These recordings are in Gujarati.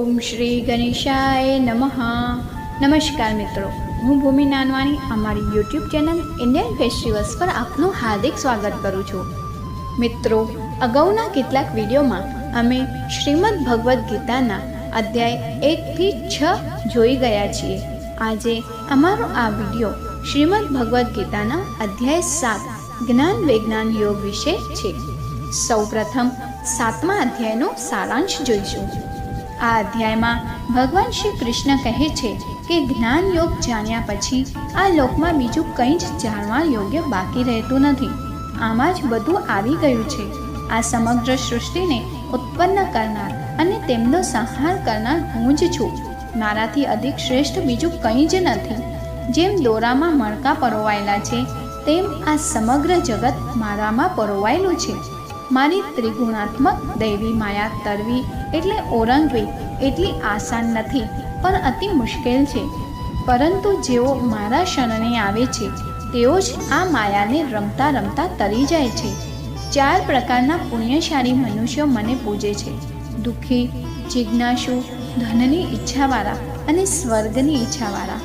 ઓમ શ્રી ગણેશાય નમઃ. નમસ્કાર મિત્રો, હું ભૂમિ નાનવાણી, અમારી યુટ્યુબ ચેનલ ઇન્ડિયન ફેસ્ટિવલ્સ પર આપનું હાર્દિક સ્વાગત કરું છું. મિત્રો, અગાઉના કેટલાક વિડીયોમાં અમે શ્રીમદ ભગવદ્ ગીતાના અધ્યાય એકથી છ જોઈ ગયા છીએ. આજે અમારો આ વીડિયો શ્રીમદ ભગવદ્ ગીતાના અધ્યાય સાત, જ્ઞાન વિજ્ઞાન યોગ વિશે છે. સૌપ્રથમ સાતમા અધ્યાયનો સારાંશ જોઈશું. આ અધ્યાયમાં ભગવાન શ્રી કૃષ્ણ કહે છે કે જ્ઞાન યોગ જાણ્યા પછી આ લોકમાં બીજું કંઈ જ જાણવા યોગ્ય બાકી રહેતું નથી. આમાં જ બધું આવી ગયું છે. આ સમગ્ર સૃષ્ટિને ઉત્પન્ન કરનાર અને તેમનો સંહાર કરનાર હું જ છું. મારાથી અધિક શ્રેષ્ઠ બીજું કંઈ જ નથી. જેમ દોરામાં મણકા પરોવાયેલા છે, તેમ આ સમગ્ર જગત મારામાં પરોવાયેલું છે. મારી ત્રિગુણાત્મક દૈવી માયા તરવી એટલે ઓરંગવી એટલી આસાન નથી, પણ અતિ મુશ્કેલ છે. પરંતુ જેઓ મારા શરણે આવે છે, તેઓ જ આ માયાને રમતા રમતા તરી જાય છે. ચાર પ્રકારના પુણ્યશાળી મનુષ્યો મને પૂજે છે. દુઃખી, જિજ્ઞાસુ, ધનની ઈચ્છાવાળા અને સ્વર્ગની ઈચ્છાવાળા.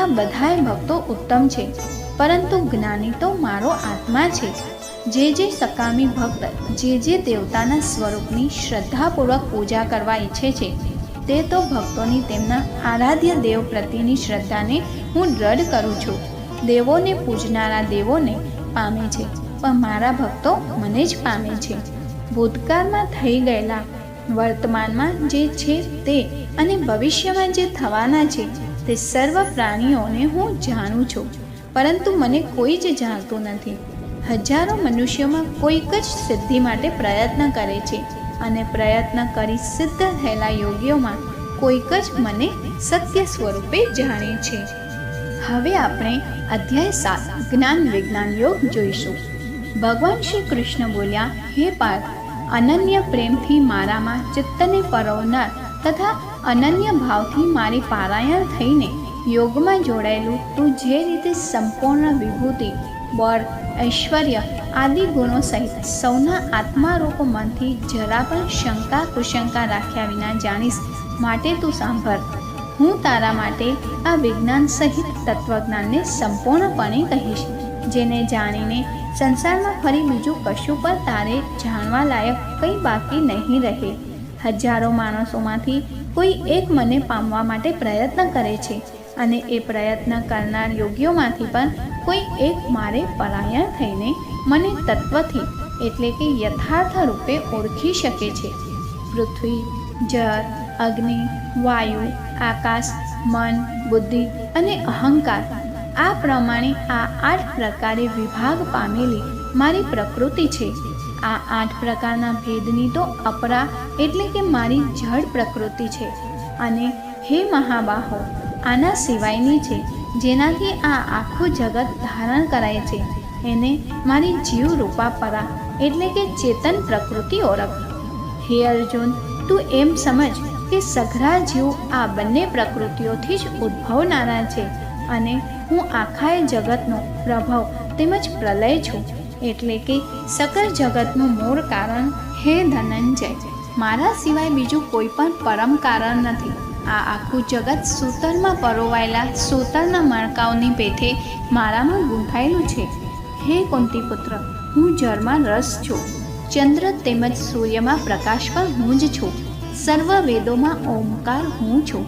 આ બધાય ભક્તો ઉત્તમ છે, પરંતુ જ્ઞાની તો મારો આત્મા છે. જે જે સકામી ભક્ત, જે જે દેવતાના સ્વરૂપની શ્રદ્ધાપૂર્વક પૂજા કરવા ઈચ્છે છે, તે તો ભક્તોની તેમના આરાધ્ય દેવ પ્રત્યેની શ્રદ્ધાને હું દ્રઢ કરું છું. દેવોને પૂજનારા દેવોને પામે છે, પણ મારા ભક્તો મને જ પામે છે. ભૂતકાળમાં થઈ ગયેલા વર્તમાનમાં જે છે તે અને ભવિષ્યમાં જે થવાના છે, તે સર્વ પ્રાણીઓને હું જાણું છું, પરંતુ મને કોઈ જ જાણતું નથી. હજારો મનુષ્યોમાં કોઈક જ સિદ્ધિ માટે પ્રયત્ન કરે છે અને પ્રયત્ન કરી સિદ્ધ થયેલા યોગીઓમાં કોઈક જ મને સત્ય સ્વરૂપે જાણે છે. હવે આપણે અધ્યાય સાત, જ્ઞાન વિજ્ઞાન યોગ જોઈશું. ભગવાન શ્રી કૃષ્ણ બોલ્યા, હે પાર્થ, અનન્ય પ્રેમથી મારામાં ચિત્તને પરોવનાર તથા અનન્ય ભાવથી મારી પારાયણ થઈને યોગમાં જોડાયેલું તું જે રીતે સંપૂર્ણ વિભૂતિ બળ, ઐશ્વર્ય આદિ ગુણો સહિત સૌના આત્મારૂપ મનથી જરા પણ શંકા કુશંકા રાખ્યા વિના જાણીશ, માટે તું સાંભળ, હું તારા માટે આ વિજ્ઞાન સહિત તત્વજ્ઞાનને સંપૂર્ણપણે કહીશ, જેને જાણીને સંસારમાં ફરી બીજું કશું પણ તારે જાણવા લાયક કંઈ બાકી નહીં રહે. હજારો માણસોમાંથી કોઈ એક મને પામવા માટે પ્રયત્ન કરે છે. અને એ પ્રયત્ન કરનાર યોગીઓમાંથી પણ કોઈ એક મારે પરાયણ થઈને મને તત્વથી, એટલે કે યથાર્થ રૂપે ઓળખી શકે છે. પૃથ્વી, જળ, અગ્નિ, વાયુ, આકાશ, મન, બુદ્ધિ અને અહંકાર, આ પ્રમાણે આ આઠ પ્રકારે વિભાગ પામેલી મારી પ્રકૃતિ છે. આ આઠ પ્રકારના ભેદની તો અપરા એટલે કે મારી જળ પ્રકૃતિ છે. અને હે મહાબાહો આના સિવાયની છે, જેનાથી આ આખું જગત ધારણ કરાય છે. એને મારી જીવ રૂપા પરા એટલે કે ચેતન પ્રકૃતિ ઓળખ. હે અર્જુન, તું એમ સમજ કે સઘરા જીવ આ બંને પ્રકૃતિઓથી જ ઉદ્ભવનારા છે અને હું આખાય જગતનો પ્રભાવ તેમજ પ્રલય છું. એટલે કે સકળ જગતનું મૂળ કારણ હે ધનંજય. મારા સિવાય બીજું કોઈ પણ પરમ કારણ નથી. આ આખું જગત સૂતરમાં પરોવાયેલા સૂતરના મણકાઓની પેઠે મારામાં ગૂંથાયેલું છે. હે કુંતીપુત્ર, હું જળમાં રસ છું. ચંદ્ર તેમજ સૂર્યમાં પ્રકાશ પણ હું જ છું. સર્વ વેદોમાં ઓમકાર હું છું.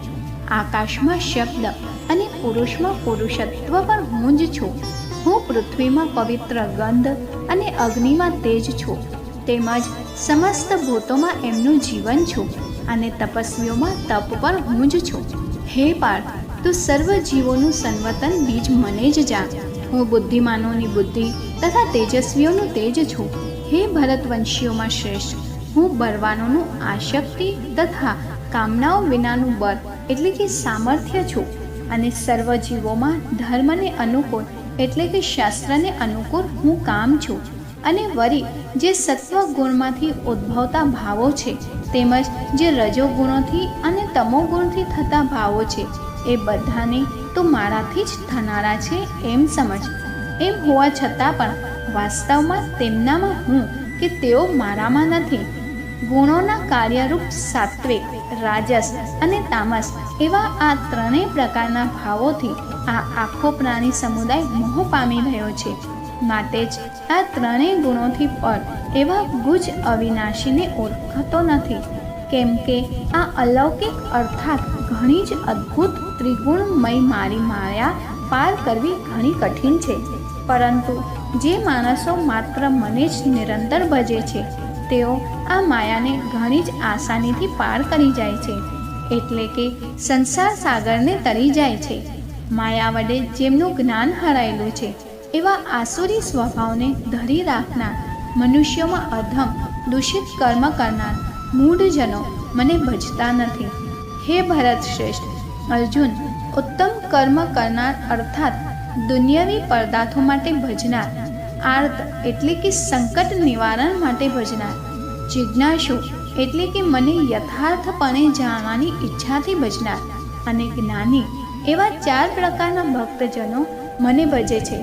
આકાશમાં શબ્દ અને પુરુષમાં પુરુષત્વ પણ હું જ છું. હું પૃથ્વીમાં પવિત્ર ગંધ અને અગ્નિમાં તેજ છું. તેમજ સમસ્ત ભૂતોમાં એમનું જીવન છું. અને તપસ્વીઓમાં તપ પર હું જ છું. હે પાર્થ, તું સર્વ જીવોનું સંવતન બીજ મને જ જાણ હું બુદ્ધિમાનોની બુદ્ધિ તથા તેજસ્વીઓનું તેજ છું. હે ભરતવંશીઓમાં શ્રેષ્ઠ, હું બરવાનોનું આશક્તિ તથા કામનાઓ વિનાનું બળ, એટલે કે સામર્થ્ય છું. અને સર્વ જીવોમાં ધર્મને અનુકૂળ, એટલે કે શાસ્ત્રને અનુકૂળ હું કામ છું. અને વરી જે સત્વ ગુણમાંથી ઉદ્ભવતા ભાવો છે, તેમજ જે રજો ગુણોથી અને તમો ગુણથી થતા ભાવો છે, એ બધાને તો મારાથી જ થનારા છે એમ સમજ. એમ હોવા છતાં પણ વાસ્તવમાં તેમનામાં હું કે તેઓ મારામાં નથી. ગુણોના કાર્યરૂપ સાત્વિક, રાજસ અને તામસ એવા આ ત્રણેય પ્રકારના ભાવોથી આ આખો પ્રાણી સમુદાય મોહ પામી રહ્યો છે. માટે જ આ ત્રણેય ગુણોથી પર એવા ગુજ અવિનાશીને ઓળખતો નથી. કેમ કે આ અલૌકિક અર્થાત ઘણી જ અદ્ભુત ત્રિગુણમય મારી માયા પાર કરવી ઘણી કઠિન છે. પરંતુ જે માણસો માત્ર મને જ નિરંતર ભજે છે, તેઓ આ માયાને ઘણી જ આસાનીથી પાર કરી જાય છે. એટલે કે સંસાર સાગરને તરી જાય છે. માયા વડે જેમનું જ્ઞાન હરાયેલું છે એવા આસુરી સ્વભાવને ધરી રાખનાર મનુષ્યોમાં અધમ, દૂષિત કર્મ કરનાર મૂઢજનો મને ભજતા નથી. હે ભરત શ્રેષ્ઠ, અર્જુન, ઉત્તમ કર્મ કરનાર અર્થાત દુનિયાવી પદાર્થો માટે ભજનાર, આર્ત એટલે કે સંકટ નિવારણ માટે ભજનાર, જિજ્ઞાસુ એટલે કે મને યથાર્થપણે જાણવાની ઈચ્છાથી ભજનાર અને જ્ઞાની એવા ચાર પ્રકારના ભક્તજનો મને ભજે છે.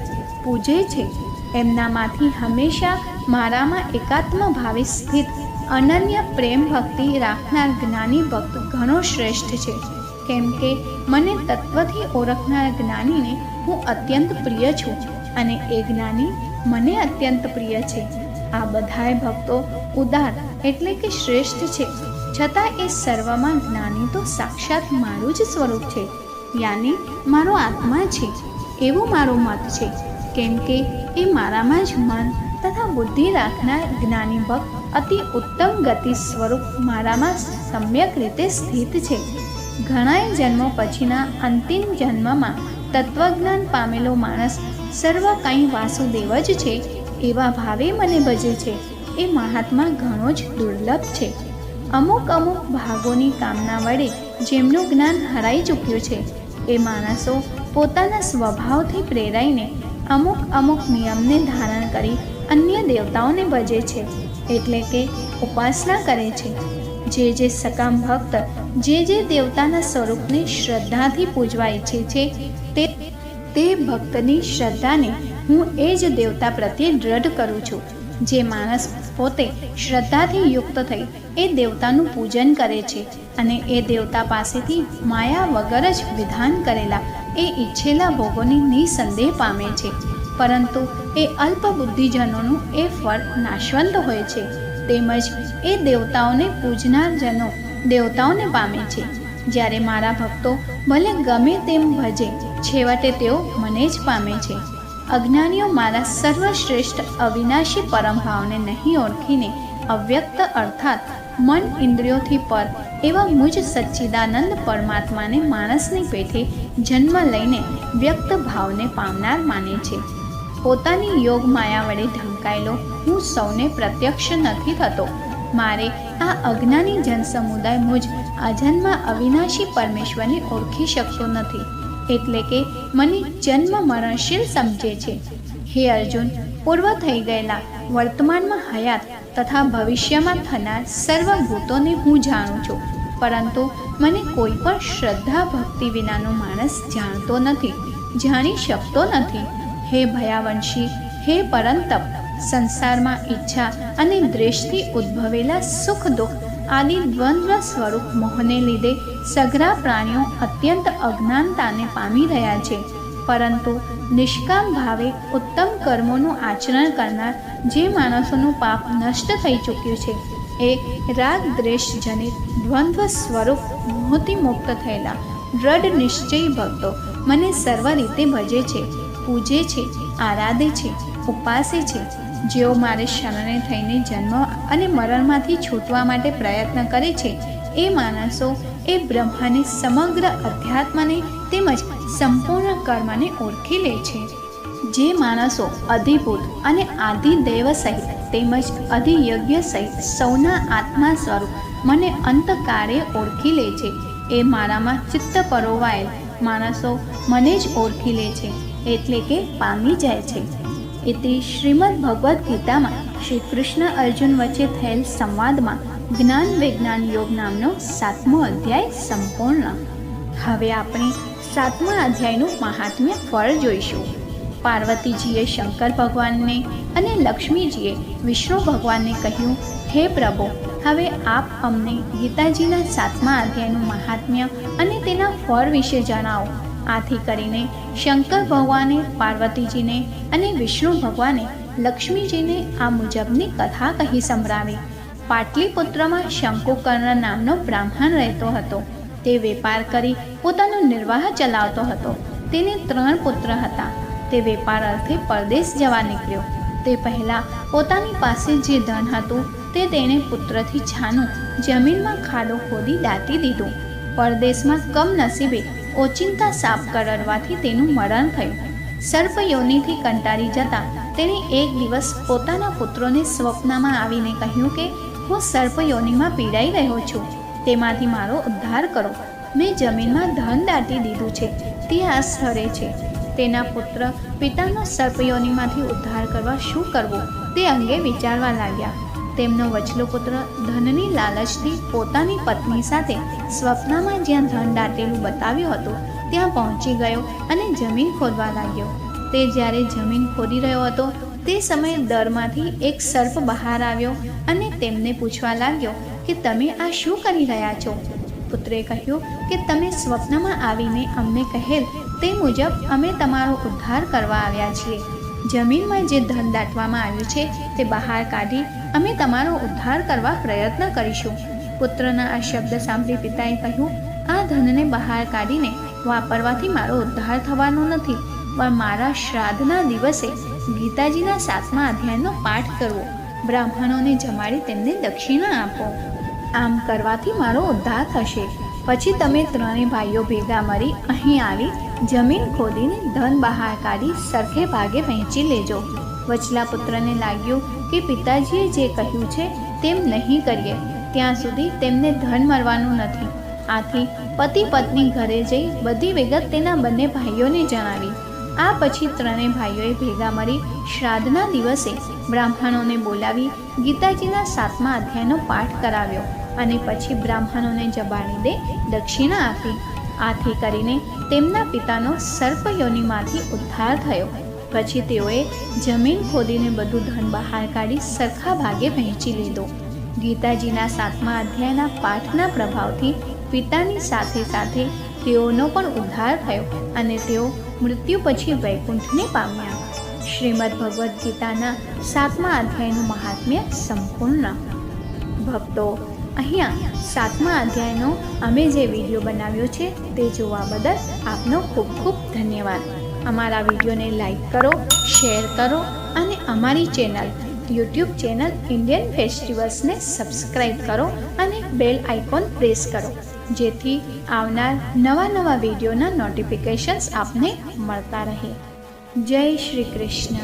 પૂજે છે. એમનામાંથી હંમેશા મારામાં એકાત્મ ભાવે સ્થિત અનન્ય પ્રેમ ભક્તિ રાખનાર જ્ઞાની ભક્ત ઘણો શ્રેષ્ઠ છે. કેમ કે મને તત્વથી ઓળખનાર જ્ઞાનીને હું અત્યંત પ્રિય છું અને એ જ્ઞાની મને અત્યંત પ્રિય છે. આ બધાય ભક્તો ઉદાર એટલે કે શ્રેષ્ઠ છે. છતાં એ સર્વમાં જ્ઞાની તો સાક્ષાત મારું જ સ્વરૂપ છે. યાની મારો આત્મા છે. એવું મારું મત છે. કેમ કે એ મારામાં જ મન તથા બુદ્ધિ રાખનાર જ્ઞાની ભક્ત અતિ ઉત્તમ ગતિ સ્વરૂપ મારામાં સમ્યક રીતે સ્થિત છે. ઘણાય જન્મો પછીના અંતિમ જન્મમાં તત્વજ્ઞાન પામેલો માણસ સર્વ કંઈ વાસુદેવ જ છે એવા ભાવે મને ભજે છે. એ મહાત્મા ઘણો જ દુર્લભ છે. અમુક અમુક ભાગોની કામના વડે જેમનું જ્ઞાન હરાઈ ચૂક્યું છે. એ માણસો પોતાના સ્વભાવથી પ્રેરાઈને અમુક અમુક નિયમને ધારણ કરી અન્ય દેવતાઓને ભજે છે, એટલે કે ઉપાસના કરે છે. જે જે સકામ ભક્ત, જે જે દેવતાના સ્વરૂપને શ્રદ્ધાથી પૂજવા ઈચ્છે છે, તે તે ભક્તની શ્રદ્ધાને હું એ જ દેવતા પ્રત્યે દ્રઢ કરું છું. જે માણસ પોતે શ્રદ્ધાથી યુક્ત થઈ એ દેવતાનું પૂજન કરે છે અને એ દેવતા પાસેથી માયા વગર જ વિધાન કરેલા એ ઈચ્છેલા ભોગોની નિસંદેહ પામે છે. પરંતુ એ અલ્પ બુદ્ધિજનોનું એ ફળ નાશવંત હોય છે. તેમજ એ દેવતાઓને પૂજનાર જનો દેવતાઓને પામે છે. જ્યારે મારા ભક્તો ભલે ગમે તેમ ભજે, છેવટે તેઓ મને જ પામે છે. અજ્ઞાનીઓ મારા સર્વશ્રેષ્ઠ અવિનાશી પરમભાવને નહીં ઓળખીને અવ્યક્ત અર્થાત મન ઇન્દ્રિયોથી પર, એવા મુજ સચ્ચિદાનંદ પરમાત્માને માણસની પેઠે જન્મ લઈને વ્યક્ત ભાવને પામનાર માને છે. પોતાની યોગ માયા વડે ઢંકાયેલો હું સૌને પ્રત્યક્ષ નથી થતો. મારે આ અજ્ઞાની જનસમુદાય મુજ અજન્મા અવિનાશી પરમેશ્વરને ઓળખી શકતો નથી. એટલે કે મને જન્મ મરણશીલ સમજે છે. હે અર્જુન, પૂર્વ થઈ ગયેલા વર્તમાનમાં હયાત તથા ભવિષ્યમાં થનાર સર્વ ભૂતોને હું જાણું છું. પરંતુ મને કોઈ પણ શ્રદ્ધા ભક્તિ વિનાનો માણસ જાણતો નથી, જાણી શકતો નથી. હે ભયાવંશી, હે પરંતપ સંસારમાં ઈચ્છા અને દ્વેષથી ઉદ્ભવેલા સુખ દુઃખ આદિ દ્વંદ્વ સ્વરૂપ મોહને લીધે સઘરા પ્રાણીઓ અત્યંત અજ્ઞાનતાને પામી રહ્યા છે. પરંતુ નિષ્કામ ભાવે ઉત્તમ કર્મોનું આચરણ કરનાર જે માણસોનું પાપ નષ્ટ થઈ ચૂક્યું છે, એ રાગ દ્વેષ જનિત દ્વંદ્વ સ્વરૂપ મોહથી મુક્ત થયેલા દ્રઢ નિશ્ચયી ભક્તો મને સર્વ રીતે ભજે છે, પૂજે છે, આરાધે છે, ઉપાસે છે. જેઓ મારે શરણે થઈને જન્મ અને મરણમાંથી છૂટવા માટે પ્રયત્ન કરે છે, એ માણસો એ બ્રહ્માની સમગ્ર અધ્યાત્મને તેમજ સંપૂર્ણ કર્મને ઓળખી લે છે. જે માણસો અધિભૂત અને આદિદેવ સહિત તેમજ અધિયજ્ઞ સહિત સૌના આત્મા સ્વરૂપ મને અંતકારે ઓળખી લે છે. એ મારામાં ચિત્ત પરોવાયેલ માણસો મને જ ઓળખી લે છે, એટલે કે પામી જાય છે. એથી શ્રીમદ ભગવદ્ ગીતામાં શ્રી કૃષ્ણ અર્જુન વચ્ચે થયેલ સંવાદમાં જ્ઞાન વિજ્ઞાન યોગ નામનો સાતમો અધ્યાય સંપૂર્ણ. હવે આપણે સાતમા અધ્યાયનું મહાત્મ્ય ફળ જોઈશું. પાર્વતીજીએ શંકર ભગવાનને અને લક્ષ્મીજીએ વિષ્ણુ ભગવાનને કહ્યું, હે પ્રભુ, હવે આપ અમને ગીતાજીના સાતમા અધ્યાયનું મહાત્મ્ય અને તેના ફળ વિશે જણાવો. આથી કરીને શંકર ભગવાને, પાર્વતીજીને અને વિષ્ણુ ભગવાને લક્ષ્મીજીને આ મુજબની કથા કહી સંભળાવી. પાટલીપુત્રમાં શંકુકર્ણ નામનો બ્રાહ્મણ રહેતો હતો. તે વેપાર કરી પોતાનો નિર્વાહ ચલાવતો હતો. તેને ત્રણ પુત્ર હતા. તે વેપાર અર્થે પરદેશ જવા નીકળ્યો. તે પહેલાં પોતાની પાસે જે ધન હતું તે તેણે પુત્રથી છાનું જમીનમાં ખાડો ખોદી દાટી દીધું. પરદેશમાં કમનસીબે ઓચિંતા સાપ કરડવાથી તેનું મરણ થયું. સર્પયોનિથી કંટાળી જતા તેણે એક દિવસ પોતાના પુત્રોને સ્વપ્નમાં આવીને કહ્યું કે, હું સર્પયોનિમાં પીડાઈ રહ્યો છું. તેમાંથી મારો ઉદ્ધાર કરો. મેં જમીનમાં ધન દાટી દીધું છે. તે આ સ્થળે છે. તેના પુત્ર પિતાનો સર્પયોનીમાંથી ઉદ્ધાર કરવા શું કરવું? તે અંગે વિચારવા લાગ્યા. તેમનો વચલો પુત્ર ધનની લાલચથી પોતાની પત્ની સાથે સ્વપ્નમાં જ્યાં ધન દાટેલું બતાવ્યું હતું, ત્યાં પહોંચી ગયો અને જમીન ખોદવા લાગ્યો. તે જ્યારે જમીન ખોદી રહ્યો હતો, તે સમયે દરમાંથી એક સર્પ બહાર આવ્યો અને તેમને પૂછવા લાગ્યો કે તમે આ શું કરી રહ્યા છો? પુત્રે કહ્યું કે તમે સ્વપ્નમાં આવીને અમને કહેલ તે મુજબ અમે તમારો ઉદ્ધાર કરવા આવ્યા છીએ. જમીનમાં જે ધન દાટવામાં આવ્યું છે તે બહાર કાઢી અમે તમારો ઉદ્ધાર કરવા પ્રયત્ન કરીશું. પુત્રના આ શબ્દ સાંભળી પિતાએ કહ્યું, આ ધનને બહાર કાઢીને વાપરવાથી મારો ઉદ્ધાર થવાનો નથી, પણ મારા શ્રાદ્ધના દિવસે ગીતાજીના સાતમા અધ્યાયનો પાઠ કરવો. બ્રાહ્મણોને જમાડી તેમને દક્ષિણા આપો. આમ કરવાથી મારો ઉદ્ધાર થશે. પછી તમે ત્રણેય ભાઈઓ ભેગા મળી અહીં આવી, જમીન ખોદીને ધન બહાર કાઢી સરખે ભાગે વહેંચી લેજો. વચલા પુત્રને લાગ્યું કે પિતાજીએ જે કહ્યું છે તેમ નહીં કરીએ. ત્યાં સુધી તેમને ધન મળવાનું નથી. આથી પતિ પત્ની ઘરે જઈ બધી વિગત તેના બંને ભાઈઓને જણાવી. આ પછી ત્રણેય ભાઈઓએ ભેગા મળી શ્રાદ્ધના દિવસે બ્રાહ્મણોને બોલાવી ગીતાજીના સાતમા અધ્યાયનો પાઠ કરાવ્યો અને પછી બ્રાહ્મણોને જબાણી દે દક્ષિણા આપી. આથી કરીને તેમના પિતાનો સર્પયોનીમાંથી ઉદ્ધાર થયો. પછી તેઓએ જમીન ખોદીને બધું ધન બહાર કાઢી સરખા ભાગે વહેંચી લીધો. ગીતાજીના સાતમા અધ્યાયના પાઠના પ્રભાવથી પિતાની સાથે સાથે તેઓનો પણ ઉદ્ધાર થયો અને તેઓ મૃત્યુ પછી વૈકુંઠને પામ્યા. શ્રીમદ ભગવદ્ ગીતાના સાતમા અધ્યાયનું મહાત્મ્ય સંપૂર્ણ. ભક્તો, અહીંયા સાતમા અધ્યાયનો અમે જે વીડિયો બનાવ્યો છે તે જોવા બદલ આપનો ખૂબ ખૂબ ધન્યવાદ. અમારા વિડીયોને લાઈક કરો, શેર કરો અને અમારી ચેનલ યુટ્યુબ ચેનલ ઇન્ડિયન ફેસ્ટિવલ્સને સબસ્ક્રાઈબ કરો અને બેલ આઇકોન પ્રેસ કરો. જેથી આવનાર નવા નવા વિડીયોના નોટિફિકેશન્સ આપને મળતા રહે. જય શ્રી કૃષ્ણ.